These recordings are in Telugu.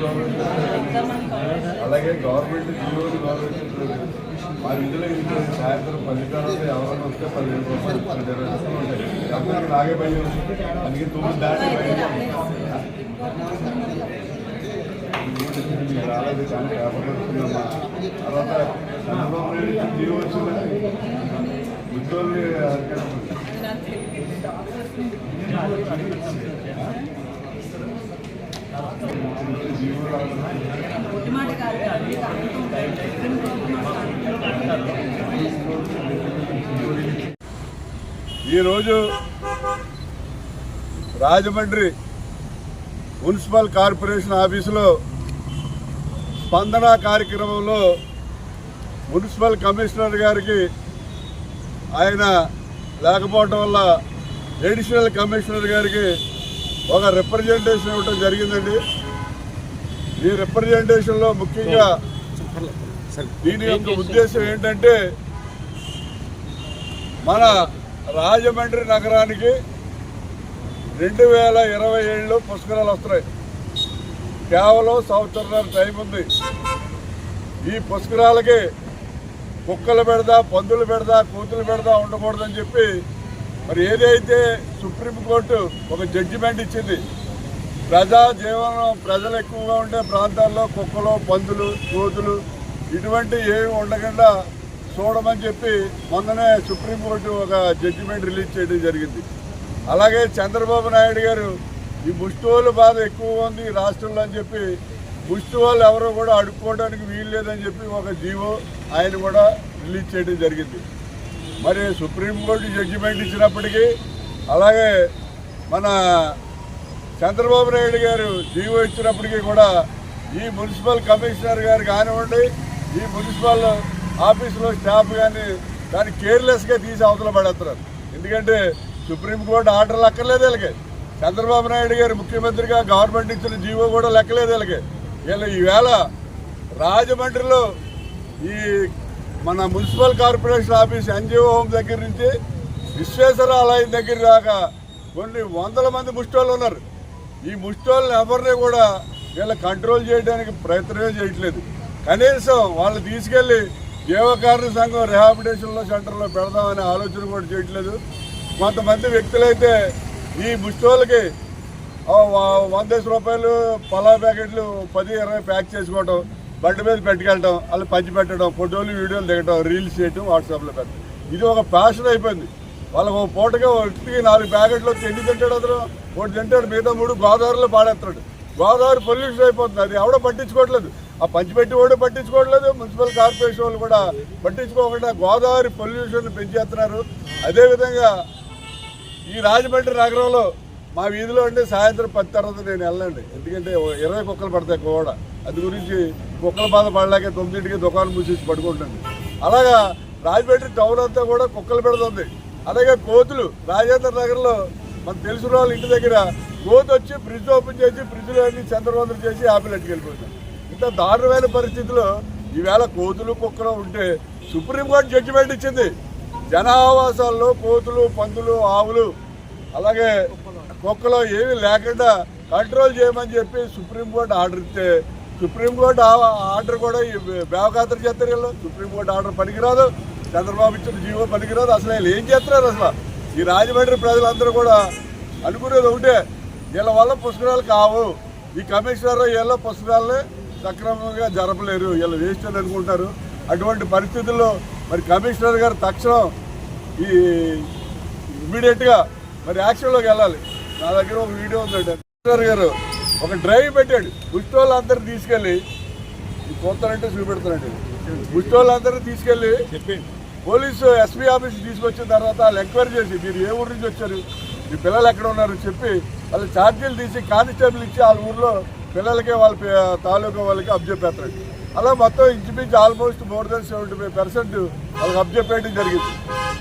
గవర్నమెంట్ అలాగే గవర్నమెంట్ జీవోలు గవర్నమెంట్ మా విధులు ఇంట్లో సాయంత్రం పది కాలంలో ఎవరైనా వస్తే పదిహేను రూపాయలు ఇరవై రూపాయలు ఉంటాయి. ఎవరికి నాగే పని అందుకే తొమ్మిది దాటి బయట రాలేదు చాలా పేపర్లు తర్వాత చంద్రబాబు నాయుడు జీవో వచ్చిందని ఉద్యోగులు జీవో రాలేదు ఈరోజు రాజమండ్రి మున్సిపల్ కార్పొరేషన్ ఆఫీసులో స్పందన కార్యక్రమంలో మున్సిపల్ కమిషనర్ గారికి ఆయన లేకపోవటం వల్ల అడిషనల్ కమిషనర్ గారికి ఒక రిప్రజెంటేషన్ ఇవ్వటం జరిగిందండి. ఈ రిప్రజెంటేషన్లో ముఖ్యంగా దీని యొక్క ఉద్దేశం ఏంటంటే మన రాజమండ్రి నగరానికి రెండు వేల ఇరవై ఏడులో పుష్కరాలు వస్తున్నాయి. కేవలం సంవత్సరాల టైం ఉంది. ఈ పుష్కరాలకి కుక్కలు పెడదా పందులు పెడదా కూతులు పెడదా ఉండకూడదని చెప్పి మరి ఏదైతే సుప్రీంకోర్టు ఒక జడ్జిమెంట్ ఇచ్చింది ప్రజా జీవనం ప్రజలు ఎక్కువగా ఉండే ప్రాంతాల్లో కుక్కలు పందులు కోతులు ఇటువంటి ఏమి ఉండకుండా చూడమని చెప్పి మొన్ననే సుప్రీంకోర్టు ఒక జడ్జిమెంట్ రిలీజ్ చేయడం జరిగింది. అలాగే చంద్రబాబు నాయుడు గారు ఈ ముష్టోళ్ళు బాధ ఎక్కువగా ఉంది రాష్ట్రంలో అని చెప్పి ముష్టి వాళ్ళు ఎవరు కూడా అడుక్కోవడానికి వీలు లేదని చెప్పి ఒక జీవో ఆయన కూడా రిలీజ్ చేయడం జరిగింది. మరి సుప్రీంకోర్టు జడ్జిమెంట్ ఇచ్చినప్పటికీ అలాగే మన చంద్రబాబు నాయుడు గారు జీవో ఇచ్చినప్పటికీ కూడా ఈ మున్సిపల్ కమిషనర్ గారు కానివ్వండి ఈ మున్సిపల్ ఆఫీసులో స్టాఫ్ కానీ దాన్ని కేర్లెస్గా తీసి అవతల పడేస్తున్నారు. ఎందుకంటే సుప్రీంకోర్టు ఆర్డర్లు అక్కర్లేదు వీళ్ళకి. చంద్రబాబు నాయుడు గారు ముఖ్యమంత్రిగా గవర్నమెంట్ ఇచ్చిన జీవో కూడా లెక్కలేదు వీళ్ళకి. వీళ్ళు ఈవేళ రాజమండ్రిలో ఈ మన municipal corporation office NGO home దగ్గర నుంచి విశ్వేశ్వర ఆలయం దగ్గర దాకా కొన్ని వందల మంది ముష్టి ఉన్నారు. ఈ ముష్టోళ్ళని ఎవరిని కూడా వీళ్ళ కంట్రోల్ చేయడానికి ప్రయత్నమే చేయట్లేదు. కనీసం వాళ్ళు తీసుకెళ్ళి జీవకారణ సంఘం రిహాబిటేషన్లో సెంటర్లో పెడదామనే ఆలోచన కూడా చేయట్లేదు. కొంతమంది వ్యక్తులైతే ఈ ముష్టోళ్ళకి వంద రూపాయలు పలా ప్యాకెట్లు పది ఇరవై ప్యాక్ చేసుకోవడం బండి మీద పెట్టుకెళ్ళటం వాళ్ళు పంచి పెట్టడం ఫోటోలు వీడియోలు దిగటం రీల్స్ చేయటం వాట్సాప్లో పెట్టడం. ఇది ఒక ప్యాషన్ అయిపోయింది. వాళ్ళకు పూటగా వ్యక్తికి నాలుగు ప్యాకెట్లు వచ్చి ఎన్ని తింటాడు అతను? ఒకటి తింటాడు మిగతా మూడు గోదావరిలో పాడేస్తాడు. గోదావరి పొల్యూషన్ అయిపోతుంది అది ఎవడో పట్టించుకోవట్లేదు. ఆ పంచిపెట్టి వాడు పట్టించుకోవట్లేదు మున్సిపల్ కార్పొరేషన్ వాళ్ళు కూడా పట్టించుకోకుండా గోదావరి పొల్యూషన్ పెంచేస్తున్నారు. అదేవిధంగా ఈ రాజమండ్రి నగరంలో మా వీధిలో ఉండే సాయంత్రం పది తర్వాత నేను వెళ్ళండి ఎందుకంటే ఇరవై కుక్కలు పడతాయి కూడా అది గురించి కుక్కల బాధ పడలేక తొమ్మిదింటికి దుకాణం మూసేసి పడుకుంటుంది అలాగా రాజమండ్రి టౌన్ అంతా కూడా కుక్కలు పెడుతుంది. అలాగే కోతులు రాజేంద్ర నగర్లో మనకు తెలిసిన వాళ్ళ ఇంటి దగ్గర కోతి వచ్చి ఫ్రిడ్జ్ ఓపెన్ చేసి ఫ్రిడ్జ్లో అన్ని చంద్రవందలు చేసి ఆపిల్ ఎట్టుకెళ్ళిపోతాం ఇంత దారుణమైన పరిస్థితిలో ఈవేళ కోతులు కుక్కలు ఉంటే సుప్రీంకోర్టు జడ్జిమెంట్ ఇచ్చింది. జనావాసాల్లో కోతులు పందులు ఆవులు అలాగే కుక్కలు ఏమీ లేకుండా కంట్రోల్ చేయమని చెప్పి సుప్రీంకోర్టు ఆర్డర్ ఇస్తే సుప్రీంకోర్టు ఆర్డర్ కూడా ఈ బేవఖాతరు చేస్తారు వీళ్ళు. సుప్రీంకోర్టు ఆర్డర్ పనికిరాదు. చంద్రబాబు ఇచ్చిన జీవో పనికిరాదు. అసలు వీళ్ళు ఏం చేస్తున్నారు అసలు? ఈ రాజమండ్రి ప్రజలందరూ కూడా అనుకునేది ఒకటే వీళ్ళ వల్ల పుస్తకాలు కావు. ఈ కమిషనర్ వీళ్ళ పుస్తకాలని సక్రమంగా జరపలేరు. వీళ్ళు వేస్ట్ అని అనుకుంటారు. అటువంటి పరిస్థితుల్లో మరి కమిషనర్ గారు తక్షణం ఈ ఇమ్మీడియట్గా మరి యాక్షన్లోకి వెళ్ళాలి. నా దగ్గర ఒక వీడియో ఉందండి. కమిషనర్ గారు ఒక డ్రైవ్ పెట్టాడు. ముష్టోళ్ళందరూ తీసుకెళ్ళి ఈ పోతానంటే చూపెడతానండి. ముష్టోళ్ళందరూ తీసుకెళ్ళి పోలీసు ఎస్పీ ఆఫీస్ తీసుకొచ్చిన తర్వాత వాళ్ళు ఎంక్వైరీ చేసి మీరు ఏ ఊరు నుంచి వచ్చారు? మీ పిల్లలు ఎక్కడ ఉన్నారు? చెప్పి వాళ్ళు ఛార్జీలు తీసి కానిస్టేబుల్ ఇచ్చి వాళ్ళ ఊర్లో పిల్లలకి వాళ్ళ తాలూకా వాళ్ళకి అబ్జెప్తారు అలా మొత్తం ఇంచుమించు almost more than seventy five percent వాళ్ళకి అబ్జెక్ట్ చేయడం జరిగింది.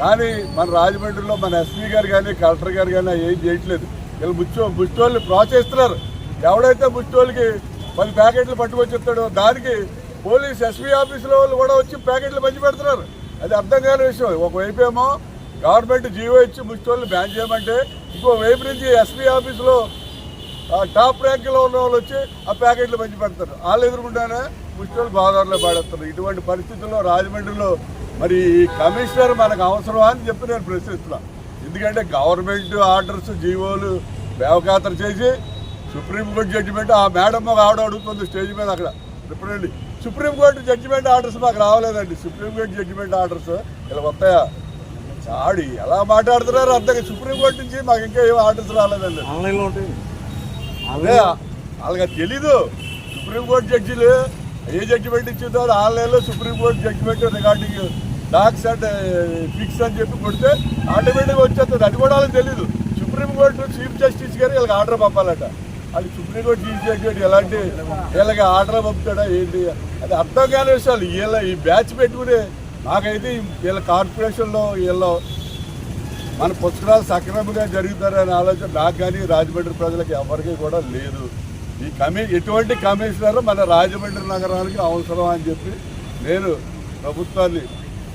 కానీ మన రాజమండ్రిలో మన ఎస్పీ గారు కానీ కలెక్టర్ గారు కానీ ఏం చేయట్లేదు. వీళ్ళు ముచ్చో ముష్టోళ్ళు ప్రోత్సహిస్తున్నారు ఎవడైతే ముష్టోళ్ళకి పది ప్యాకెట్లు పట్టుకొచ్చిస్తాడో దానికి పోలీస్ ఎస్పీ ఆఫీసులో వాళ్ళు కూడా వచ్చి ప్యాకెట్లు పంచి పెడుతున్నారు. అది అర్థం కాని విషయం. ఒకవైపు ఏమో గవర్నమెంట్ జీవో ఇచ్చి ముష్టోళ్ళు బ్యాన్ చేయమంటే ఇంకో వైపు నుంచి ఎస్పీ ఆఫీసులో టాప్ ర్యాంకులో ఉన్న వాళ్ళు వచ్చి ఆ ప్యాకెట్లు పంచి పెడతారు. వాళ్ళు ఎదురుకుంటానే ముష్టిలు బాధారులో పడేస్తారు ఇటువంటి పరిస్థితుల్లో రాజమండ్రిలో మరి ఈ కమిషనర్ మనకు అవసరమా అని చెప్పి నేను ప్రశ్నిస్తున్నా. ఎందుకంటే గవర్నమెంట్ ఆర్డర్స్ జీవోలు వేవకాతలు చేసి సుప్రీంకోర్టు జడ్జిమెంట్ ఆ మేడం ఆవిడ అడుగుతుంది స్టేజ్ మీద అక్కడ. ఇప్పుడండి సుప్రీంకోర్టు జడ్జిమెంట్ ఆర్డర్స్ మాకు రావలేదండి. సుప్రీంకోర్టు జడ్జిమెంట్ ఆర్డర్స్ ఇలా వస్తాయా? ఆడి ఎలా మాట్లాడుతున్నారు అర్థం సుప్రీంకోర్టు నుంచి మాకు ఇంకా ఏం ఆర్డర్స్ రాలేదండి. ఆన్లైన్లో ఉంటాయి. అదే వాళ్ళకి తెలీదు. సుప్రీంకోర్టు జడ్జిలు ఏ జడ్జిమెంట్ ఇచ్చిందో ఆన్లైన్లో supreme court judgement recording docs and fix అని చెప్పి కొడితే ఆటోమేటిక్గా వచ్చేస్తుంది. అది కూడా వాళ్ళకి తెలీదు. సుప్రీంకోర్టు చీఫ్ జస్టిస్ గారు వీళ్ళకి ఆర్డర్ పంపాలట. అది సుప్రీంకోర్టు చీఫ్ జస్టిస్ ఎలాంటి వీళ్ళకి ఆర్డర్ పంపుతాడా ఏంటి? అది అర్థం కాని విషయాలు. వీళ్ళ ఈ బ్యాచ్ పెట్టుకునే నాకైతే వీళ్ళ కార్పొరేషన్లో వీళ్ళ మన పుస్తకాలు సక్రమంగా జరుగుతారనే ఆలోచన నాకు కానీ రాజమండ్రి ప్రజలకు ఎవరికి కూడా లేదు. ఈ కమి ఎటువంటి కమిషనర్ మన రాజమండ్రి నగరానికి అవసరం అని చెప్పి నేను ప్రభుత్వాన్ని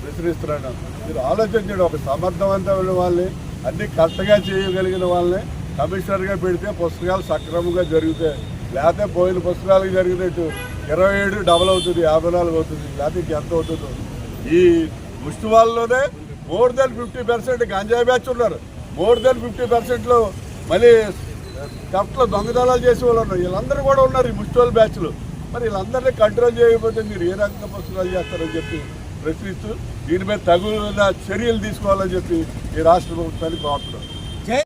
ప్రశ్నిస్తున్నాను మీరు ఆలోచించండి ఒక సమర్థవంతమైన వాళ్ళని అన్ని కరెక్ట్గా చేయగలిగిన వాళ్ళని కమిషనర్గా పెడితే పుస్తకాలు సక్రమంగా జరుగుతాయి లేకపోతే పోయిన పుస్తకాలకు జరిగినట్టు ఇరవై ఏడు డబల్ అవుతుంది యాభై నాలుగు అవుతుంది లేకపోతే ఇంకెంత అవుతుందో. ఈ ముష్టి వాళ్ళలోనే మోర్ దెన్ ఫిఫ్టీ పర్సెంట్ గంజాయి బ్యాచ్ ఉన్నారు. మోర్ దెన్ ఫిఫ్టీ పర్సెంట్లో మళ్ళీ టఫ్ట్లో దొంగతనాలు చేసే వాళ్ళు ఉన్నారు. వీళ్ళందరూ కూడా ఉన్నారు ఈ ముష్టి వాళ్ళ బ్యాచ్లు. మరి వీళ్ళందరినీ కంట్రోల్ చేయకపోతే మీరు ఏ రకంగా పుస్తకాలు చేస్తారని చెప్పి ప్రశ్నిస్తూ దీని మీద చర్యలు తీసుకోవాలని చెప్పి ఈ రాష్ట్ర ప్రభుత్వాన్ని కోరుతున్నాను